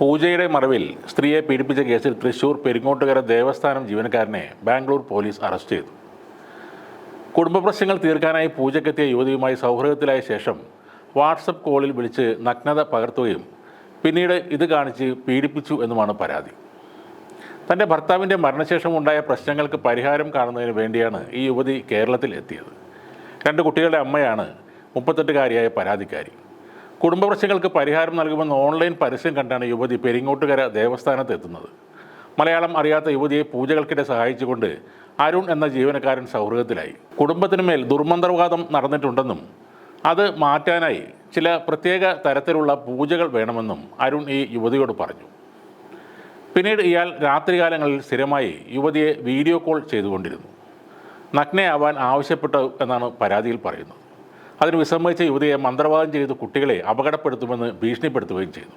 പൂജയുടെ മറവിൽ സ്ത്രീയെ പീഡിപ്പിച്ച കേസിൽ തൃശൂർ പെരിങ്ങോട്ടുകര ദേവസ്ഥാനം ജീവനക്കാരനെ ബാംഗ്ലൂർ പോലീസ് അറസ്റ്റ് ചെയ്തു. കുടുംബ പ്രശ്നങ്ങൾ തീർക്കാനായി പൂജയ്ക്കെത്തിയ യുവതിയുമായി സൗഹൃദത്തിലായ ശേഷം വാട്സപ്പ് കോളിൽ വിളിച്ച് നഗ്നത പകർത്തുകയും പിന്നീട് ഇത് കാണിച്ച് പീഡിപ്പിച്ചു എന്നുമാണ് പരാതി. തന്റെ ഭർത്താവിന്റെ മരണശേഷം ഉണ്ടായ പ്രശ്നങ്ങൾക്ക് പരിഹാരം കാണുന്നതിന് വേണ്ടിയാണ് ഈ യുവതി കേരളത്തിൽ എത്തിയത്. രണ്ട് കുട്ടികളുടെ അമ്മയാണ് മുപ്പത്തെട്ടുകാരിയായ പരാതിക്കാരി. കുടുംബ പ്രശ്നങ്ങൾക്ക് പരിഹാരം നൽകുമെന്ന് ഓൺലൈൻ പരസ്യം കണ്ടാണ് യുവതി പെരിങ്ങോട്ടുകര ദേവസ്ഥാനത്ത് എത്തുന്നത്. മലയാളം അറിയാത്ത യുവതിയെ പൂജകൾക്കിടെ സഹായിച്ചുകൊണ്ട് അരുൺ എന്ന ജീവനക്കാരൻ സൗഹൃദത്തിലായി. കുടുംബത്തിനുമേൽ ദുർമന്ത്രവാദം നടന്നിട്ടുണ്ടെന്നും അത് മാറ്റാനായി ചില പ്രത്യേക തരത്തിലുള്ള പൂജകൾ വേണമെന്നും അരുൺ ഈ യുവതിയോട് പറഞ്ഞു. പിന്നീട് ഇയാൾ രാത്രികാലങ്ങളിൽ സ്ഥിരമായി യുവതിയെ വീഡിയോ കോൾ ചെയ്തുകൊണ്ടിരുന്നു. നഗ്നയാവാൻ ആവശ്യപ്പെട്ടു എന്നാണ് പരാതിയിൽ പറയുന്നത്. അതിന് വിസമ്മതിച്ച യുവതിയെ മന്ത്രവാദം ചെയ്ത് കുട്ടികളെ അപകടപ്പെടുത്തുമെന്ന് ഭീഷണിപ്പെടുത്തുകയും ചെയ്തു.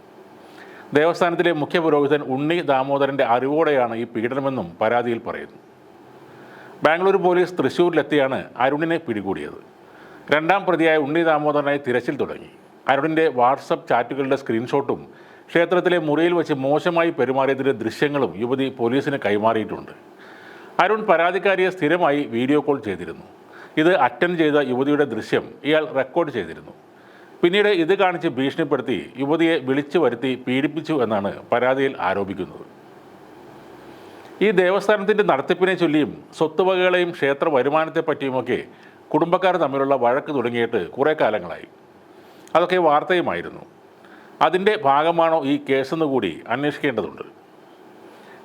ദേവസ്ഥാനത്തിലെ മുഖ്യ പുരോഹിതൻ ഉണ്ണി ദാമോദരന്റെ അറിവോടെയാണ് ഈ പീഡനമെന്നും പരാതിയിൽ പറയുന്നു. ബാംഗ്ലൂർ പോലീസ് തൃശ്ശൂരിലെത്തിയാണ് അരുണിനെ പിടികൂടിയത്. രണ്ടാം പ്രതിയായ ഉണ്ണി ദാമോദരനായി തിരച്ചിൽ തുടങ്ങി. അരുണിന്റെ വാട്സപ്പ് ചാറ്റുകളുടെ സ്ക്രീൻഷോട്ടും ക്ഷേത്രത്തിലെ മുറിയിൽ വെച്ച് മോശമായി പെരുമാറിയതിന്റെ ദൃശ്യങ്ങളും യുവതി പോലീസിന് കൈമാറിയിട്ടുണ്ട്. അരുൺ പരാതിക്കാരിയെ സ്ഥിരമായി വീഡിയോ കോൾ ചെയ്തിരുന്നു. ഇത് അറ്റൻഡ് ചെയ്ത യുവതിയുടെ ദൃശ്യം ഇയാൾ റെക്കോർഡ് ചെയ്തിരുന്നു. പിന്നീട് ഇത് കാണിച്ച് ഭീഷണിപ്പെടുത്തി യുവതിയെ വിളിച്ചു വരുത്തി പീഡിപ്പിച്ചു എന്നാണ് പരാതിയിൽ ആരോപിക്കുന്നത്. ഈ ദേവസ്ഥാനത്തിന്റെ നടത്തിപ്പിനെ ചൊല്ലിയും സ്വത്തുവകകളെയും ക്ഷേത്ര വരുമാനത്തെ പറ്റിയുമൊക്കെ കുടുംബക്കാർ തമ്മിലുള്ള വഴക്ക് തുടങ്ങിയിട്ട് കുറേ കാലങ്ങളായി. അതൊക്കെ വാർത്തയുമായിരുന്നു. അതിന്റെ ഭാഗമാണോ ഈ കേസെന്ന് കൂടി അന്വേഷിക്കേണ്ടതുണ്ട്.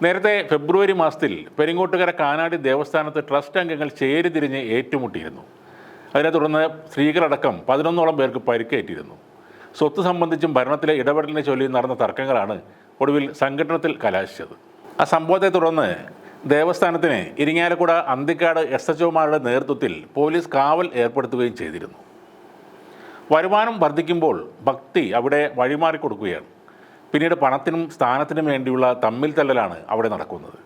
നേരത്തെ ഫെബ്രുവരി മാസത്തിൽ പെരിങ്ങോട്ടുകര കാനാടി ദേവസ്ഥാനത്ത് ട്രസ്റ്റ് അംഗങ്ങൾ ചേരിതിരിഞ്ഞ് ഏറ്റുമുട്ടിയിരുന്നു. അതിനെ തുടർന്ന് സ്ത്രീകളടക്കം പതിനൊന്നോളം പേർക്ക് പരിക്കേറ്റിരുന്നു. സ്വത്ത് സംബന്ധിച്ചും ഭരണത്തിലെ ഇടപെടലിനെ ചൊല്ലി നടന്ന തർക്കങ്ങളാണ് ഒടുവിൽ സംഘടനത്തിൽ കലാശിച്ചത്. ആ സംഭവത്തെ തുടർന്ന് ദേവസ്ഥാനത്തിന് ഇരിങ്ങാലക്കുട അന്തിക്കാട് എസ് എച്ച് ഒമാരുടെ നേതൃത്വത്തിൽ പോലീസ് കാവൽ ഏർപ്പെടുത്തുകയും ചെയ്തിരുന്നു. വരുമാനം വർദ്ധിക്കുമ്പോൾ ഭക്തി അവിടെ വഴിമാറി കൊടുക്കുകയാണ് പിന്നീട് പണത്തിനും സ്ഥാനത്തിനും വേണ്ടിയുള്ള തമ്മിൽ തല്ലലാണ് അവിടെ നടക്കുന്നത്.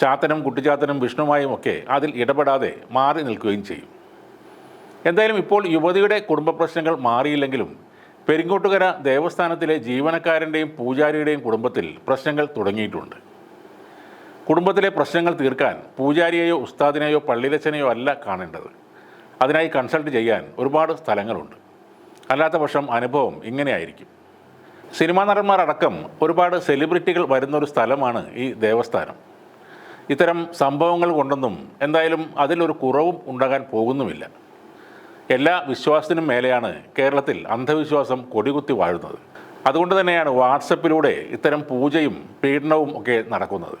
ചാത്തനും കുട്ടിച്ചാത്തനും വിഷ്ണുമായും ഒക്കെ അതിൽ ഇടപെടാതെ മാറി നിൽക്കുകയും ചെയ്യും. എന്തായാലും ഇപ്പോൾ യുവതിയുടെ കുടുംബ പ്രശ്നങ്ങൾ മാറിയില്ലെങ്കിലും പെരിങ്കോട്ടുകര ദേവസ്ഥാനത്തിലെ ജീവനക്കാരന്റെയും പൂജാരിയുടെയും കുടുംബത്തിൽ പ്രശ്നങ്ങൾ തുടങ്ങിയിട്ടുണ്ട്. കുടുംബത്തിലെ പ്രശ്നങ്ങൾ തീർക്കാൻ പൂജാരിയെയോ ഉസ്താദിനെയോ പള്ളിരച്ചനെയോ അല്ല കാണേണ്ടത്. അതിനായി കൺസൾട്ട് ചെയ്യാൻ ഒരുപാട് സ്ഥലങ്ങളുണ്ട്. അല്ലാത്ത പക്ഷം അനുഭവം ഇങ്ങനെയായിരിക്കും. സിനിമാ നടന്മാരടക്കം ഒരുപാട് സെലിബ്രിറ്റികൾ വരുന്ന ഒരു സ്ഥലമാണ് ഈ ദേവസ്ഥാനം. ഇത്തരം സംഭവങ്ങൾ കൊണ്ടൊന്നും എന്തായാലും അതിലൊരു കുറവും ഉണ്ടാകാൻ പോകുന്നുമില്ല. എല്ലാ വിശ്വാസത്തിനും മേലെയാണ് കേരളത്തിൽ അന്ധവിശ്വാസം കൊടികുത്തി വാഴുന്നത്. അതുകൊണ്ട് തന്നെയാണ് വാട്സപ്പിലൂടെ ഇത്തരം പൂജയും പീഡനവും ഒക്കെ നടക്കുന്നത്.